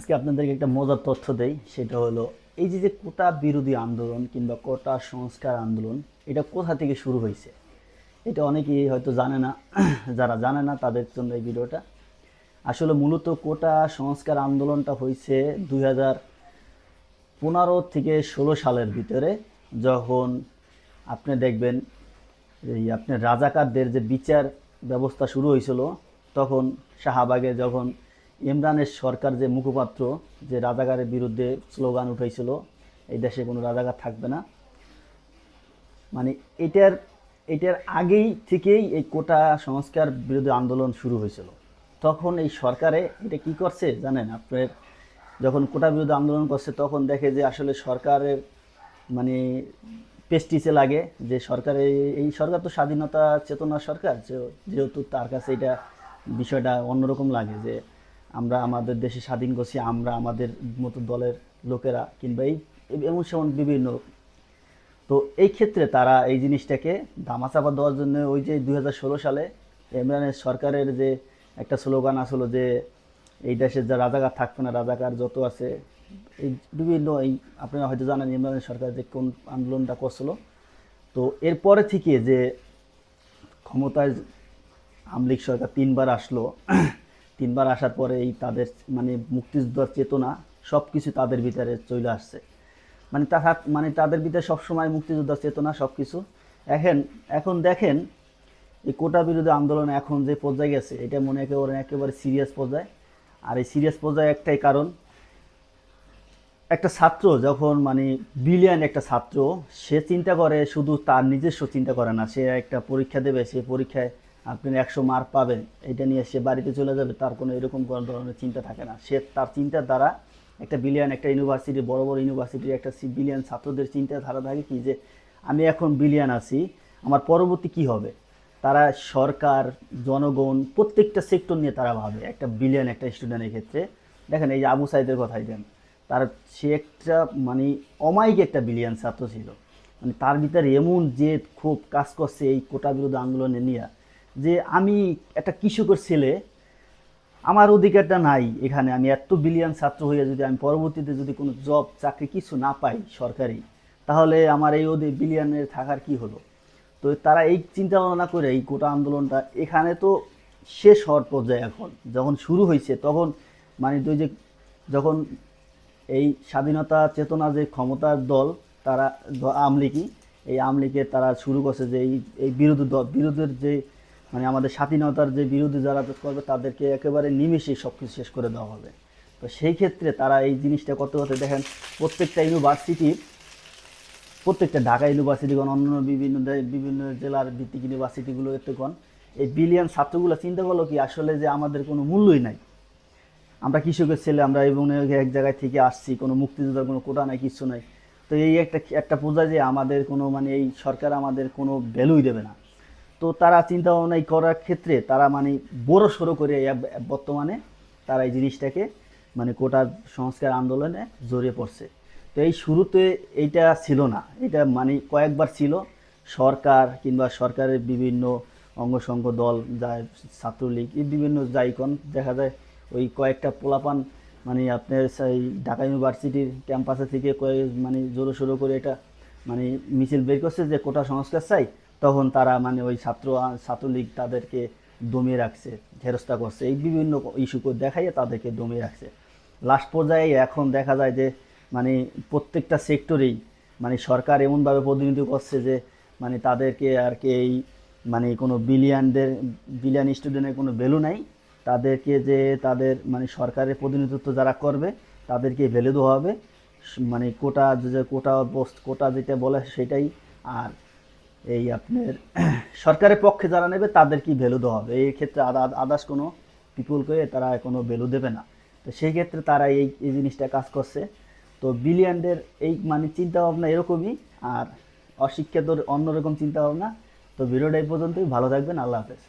আজকে আপনাদেরকে একটা মজার তথ্য দেই, সেটা হলো এই যে যে কোটা বিরোধী আন্দোলন কিংবা কোটা সংস্কার আন্দোলন, এটা কোথা থেকে শুরু হয়েছে? এটা অনেকেই হয়তো জানে না, যারা জানে না তাদের জন্য এই ভিডিওটা। আসলে মূলত কোটা সংস্কার আন্দোলনটা হয়েছে দুই হাজার পনেরো থেকে ষোলো সালের ভিতরে, যখন আপনি দেখবেন এই আপনার রাজাকারদের যে বিচার ব্যবস্থা শুরু হয়েছিল, তখন শাহবাগে যখন ইমরানের সরকার যে মুখপাত্র, যে রাজাগারের বিরুদ্ধে স্লোগান উঠাইছিল, এই দেশে কোনো রাজাগার থাকবে না। মানে এটার এটার আগেই থেকেই এই কোটা সংস্কার বিরোধী আন্দোলন শুরু হয়েছিল। তখন এই সরকারে এটা কি করছে জানেন? আপনার যখন কোটা বিরোধী আন্দোলন করছে, তখন দেখে যে আসলে সরকারের মানে পেস্টিসে লাগে যে সরকারে, এই সরকার তো স্বাধীনতা চেতনা সরকার যেহেতু তার কাছে এটা বিষয়টা অন্যরকম লাগে যে আমরা আমাদের দেশে স্বাধীন করছি, আমরা আমাদের মতো দলের লোকেরা কিংবা এই এমন সেমন বিভিন্ন তো এই ক্ষেত্রে তারা এই জিনিসটাকে ধামাচাপা দেওয়ার জন্য ওই যে দু হাজার ষোলো সালে ইমরানের সরকারের যে একটা স্লোগান আসলো যে এই দেশের যা রাজাকার থাকবে না, রাজাকার যত আছে, এই বিভিন্ন এই আপনারা হয়তো জানেন ইমরানের সরকার যে কোন আন্দোলনটা করছিল। তো এরপরে থেকে যে ক্ষমতায় আমলিক সরকার তিনবার আসলো তিনবার আসার পরে এই তাদের মানে মুক্তিযোদ্ধার চেতনা সব কিছু তাদের ভিতরে চলে আসছে। মানে তাহা মানে তাদের ভিতরে সবসময় মুক্তিযোদ্ধার চেতনা সব কিছু এখন এখন দেখেন, এই কোটা বিরোধী আন্দোলন এখন যে পর্যায়ে গেছে, এটা মনে একেবারে একেবারে সিরিয়াস পর্যায়ে। আর এই সিরিয়াস পর্যায়ে একটাই কারণ, একটা ছাত্র যখন মানে বিলিয়ন একটা ছাত্র, সে চিন্তা করে শুধু তার নিজস্ব চিন্তা করে না, সে একটা পরীক্ষা দেবে, সে পরীক্ষায় আপনি একশো মার্ক পাবেন, এটা নিয়ে সে বাড়িতে চলে যাবে, তার কোনো এরকম কোনো ধরনের চিন্তা থাকে না। সে তার চিন্তার দ্বারা একটা বিলিয়ন একটা ইউনিভার্সিটি বড় বড় ইউনিভার্সিটির একটা বিলিয়ন ছাত্রদের চিন্তাধারা থাকে কি যে, আমি এখন বিলিয়ন আছি, আমার পরবর্তী কি হবে? তারা সরকার, জনগণ, প্রত্যেকটা সেক্টর নিয়ে তারা ভাবে। একটা বিলিয়ন একটা স্টুডেন্টের ক্ষেত্রে। দেখেন এই যে আবু সাইদের কথাই দেন। তার, সে একটা মানে অমায়িক একটা বিলিয়ন ছাত্র ছিল। মানে তার ভিতরে এমন যে খুব কাজ করছে এই কোটা বিরোধী আন্দোলনে নিয়ে। যে আমি একটা কৃষকের ছেলে, আমার অধিকারটা নাই এখানে, আমি এত বিলিয়ন ছাত্র হয়ে যদি আমি পরবর্তীতে যদি কোনো জব চাকরি কিছু না পাই সরকারি, তাহলে আমার এই ওদের বিলিয়নের থাকার কি হলো? তো তারা এই চিন্তা ভাবনা করে এই কোটা আন্দোলনটা এখানে তো শেষ হওয়ার পর্যায়ে এখন, যখন শুরু হয়েছে তখন মানে তুই যে যখন এই স্বাধীনতা চেতনা যে ক্ষমতার দল, তারা আমলিকি এই আমলিকে তারা শুরু করছে যে এই এই বিরোধী দল, বিরোধের যে মানে আমাদের স্বাধীনতার যে বিরোধী যারা করবে, তাদেরকে একেবারে নিমেষেই সব কিছু শেষ করে দেওয়া হবে। তো সেই ক্ষেত্রে তারা এই জিনিসটা করতে করতে দেখেন, প্রত্যেকটা ইউনিভার্সিটির প্রত্যেকটা ঢাকা ইউনিভার্সিটি কোন অন্য বিভিন্ন বিভিন্ন জেলার ভিত্তিক ইউনিভার্সিটিগুলো এতে কোন এই বিলিয়ন ছাত্রগুলো চিন্তা করল কি, আসলে যে আমাদের কোনো মূল্যই নাই। আমরা কৃষকের ছেলে, আমরা এবং এক জায়গায় থেকে আসছি, কোনো মুক্তিযোদ্ধার কোনো কোটা নাই, কিছু নাই। তো এই একটা একটা বোঝা যে আমাদের কোনো মানে এই সরকার আমাদের কোনো ভ্যালুই দেবে না। তো তারা চিন্তা ভাবনা এই করার ক্ষেত্রে তারা মানে বড় সড়ো করে বর্তমানে তারা এই জিনিসটাকে মানে কোটার সংস্কার আন্দোলনে জড়িয়ে পড়ছে। তো এই শুরুতে এইটা ছিল না। এটা মানে কয়েকবার ছিল। সরকার কিংবা সরকারের বিভিন্ন অঙ্গসংঘ দল যা ছাত্রলীগ, এই বিভিন্ন জাইকন দেখা যায় ওই কয়েকটা পোলাপান মানে আপনার সেই ঢাকা ইউনিভার্সিটির ক্যাম্পাসে থেকে কয়েক মানে জোরো সোরো করে এটা মানে মিছিল বের করছে যে কোটা সংস্কার চাই। তখন তারা মানে ওই ছাত্র, ছাত্রলীগ তাদেরকে দমিয়ে রাখছে হেরস্তা করছে। এই বিভিন্ন ইস্যু দেখাইয়ে তাদেরকে দমিয়ে রাখছে। লাস্ট পর্যায়ে এখন দেখা যায় যে মানে প্রত্যেকটা সেক্টরেই মানে সরকার এমনভাবে প্রতিনিধিত্ব করছে যে মানে তাদেরকে আর কি এই মানে কোনো বিলিয়ানদের, বিলিয়ান স্টুডেন্টের কোনো ভ্যালু নাই। তাদেরকে যে তাদের মানে সরকারের প্রতিনিধিত্ব যারা করবে, তাদেরকে ভ্যালু দেওয়া হবে। মানে কোটা যে কোটা কোটা যেটা বলে সেটাই। আর এই আপনার সরকারের পক্ষে যারা নেবে, তাদের কি ভ্যালু দেওয়া হবে? এই ক্ষেত্রে আদার্স কোনো পিপুলকে তারা কোনো ভ্যালু দেবে না। তো সেই ক্ষেত্রে তারা এই এই জিনিসটা কাজ করছে। তো বিলিয়ানদের এই মানে চিন্তা ভাবনা এরকমই, আর অশিক্ষিতর অন্যরকম চিন্তা ভাবনা তো ভিডিওটা এই পর্যন্তই। ভালো থাকবেন। আল্লাহ হাফেজ।